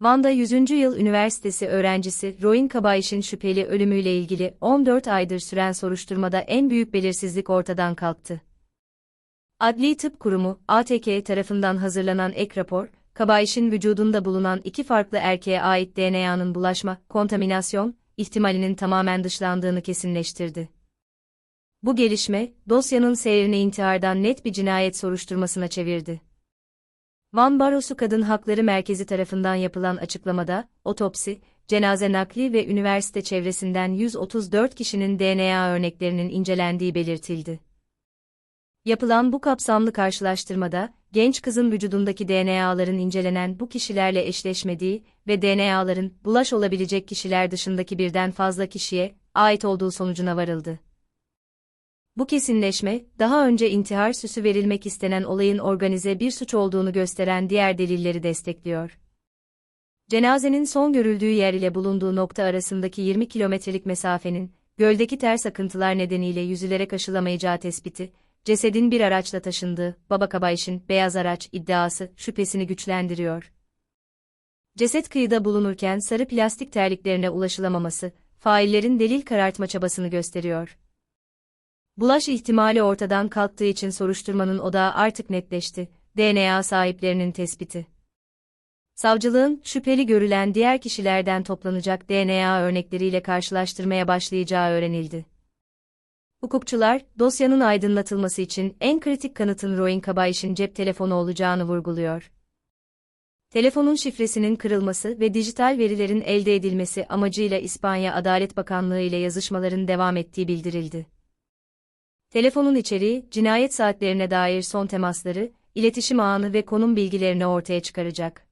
Van'da 100. Yıl Üniversitesi öğrencisi Roin Kabayiş'in şüpheli ölümüyle ilgili 14 aydır süren soruşturmada en büyük belirsizlik ortadan kalktı. Adli Tıp Kurumu, ATK tarafından hazırlanan ek rapor, Kabayiş'in vücudunda bulunan iki farklı erkeğe ait DNA'nın bulaşma, kontaminasyon, ihtimalinin tamamen dışlandığını kesinleştirdi. Bu gelişme, dosyanın seyrini intihardan net bir cinayet soruşturmasına çevirdi. Van Barosu Kadın Hakları Merkezi tarafından yapılan açıklamada, otopsi, cenaze nakli ve üniversite çevresinden 134 kişinin DNA örneklerinin incelendiği belirtildi. Yapılan bu kapsamlı karşılaştırmada, genç kızın vücudundaki DNA'ların incelenen bu kişilerle eşleşmediği ve DNA'ların bulaş olabilecek kişiler dışındaki birden fazla kişiye ait olduğu sonucuna varıldı. Bu kesinleşme, daha önce intihar süsü verilmek istenen olayın organize bir suç olduğunu gösteren diğer delilleri destekliyor. Cenazenin son görüldüğü yer ile bulunduğu nokta arasındaki 20 kilometrelik mesafenin, göldeki ters akıntılar nedeniyle yüzülerek aşılamayacağı tespiti, cesedin bir araçla taşındığı, Baba Kabayiş'in beyaz araç iddiası şüphesini güçlendiriyor. Ceset kıyıda bulunurken sarı plastik terliklerine ulaşılamaması, faillerin delil karartma çabasını gösteriyor. Bulaş ihtimali ortadan kalktığı için soruşturmanın odağı artık netleşti. DNA sahiplerinin tespiti. Savcılığın, şüpheli görülen diğer kişilerden toplanacak DNA örnekleriyle karşılaştırmaya başlayacağı öğrenildi. Hukukçular, dosyanın aydınlatılması için en kritik kanıtın Roin Kabayiş'in cep telefonu olacağını vurguluyor. Telefonun şifresinin kırılması ve dijital verilerin elde edilmesi amacıyla İspanya Adalet Bakanlığı ile yazışmaların devam ettiği bildirildi. Telefonun içeriği, cinayet saatlerine dair son temasları, iletişim ağını ve konum bilgilerini ortaya çıkaracak.